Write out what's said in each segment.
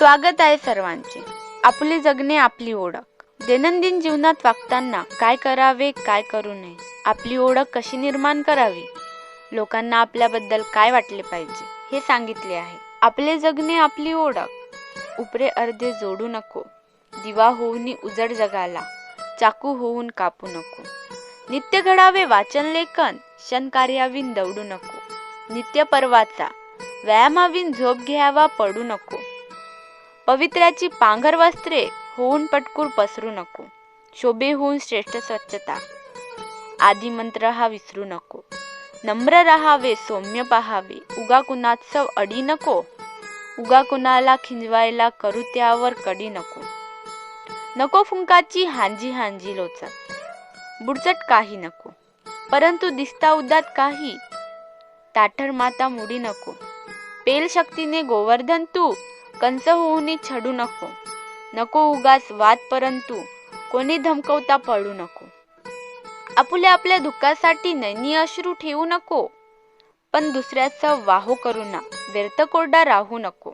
स्वागत आहे सर्वांचे. आपले जगणे आपली ओळख. दैनंदिन जीवनात वागताना काय करावे काय करू नये आपली ओळख कशी निर्माण करावी लोकांना आपल्याबद्दल काय वाटले पाहिजे हे सांगितले आहे. आपले जगणे आपली ओळख. उपरे अर्धे जोडू नको. दिवा होऊन उजड जगाला. चाकू होऊन कापू नको. नित्य घडावे वाचन लेखन. क्षणकार्याविन दौडू नको. नित्य पर्वाचा. व्यायामाविन झोप घ्यावा पडू नको. पवित्राची पांघर वस्त्रे होऊन पटकूर पसरू नको. शोभे होऊन श्रेष्ठ स्वच्छता. आदी मंत्र हा विसरू नको. नम्र राहावे सौम्य पहावे. उगा कुणात्सव अडी नको. उगा कुणाला खिंजवायला करू त्यावर कडी नको. नको फुंकाची हांजी हांजी लोचत. बुडचट काही नको. परंतु दिसता उदात काही. ताठर माता मुडी नको. पेल शक्तीने गोवर्धन तू. कंस होऊनी छडू नको. नको उगाच वाद परंतु कोणी धमकवता पडू नको. आपुल्या आपल्या दुःखासाठी नैनी अश्रू ठेवू नको. पण दुसऱ्याचं वाहो करू ना व्यर्थ कोरडा राहू नको.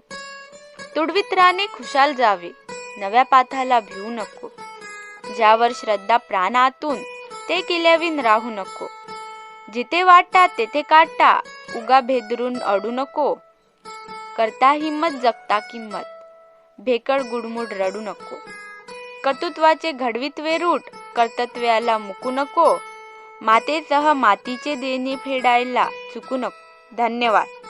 तुडवीत राहणे खुशाल जावे नव्या पाथाला भिवू नको. ज्यावर श्रद्धा प्राणातून ते किल्याविन राहू नको. जिथे वाटा तेथे काटा उगा भेदरून अडू नको. करता हिंमत जगता किंमत. भेकड गुडमुड रडू नको. कर्तृत्वाचे घडवीत वेरूट कर्तत्व्याला मुकू नको. मातेसह मातीचे देणे फेडायला चुकू नको. धन्यवाद.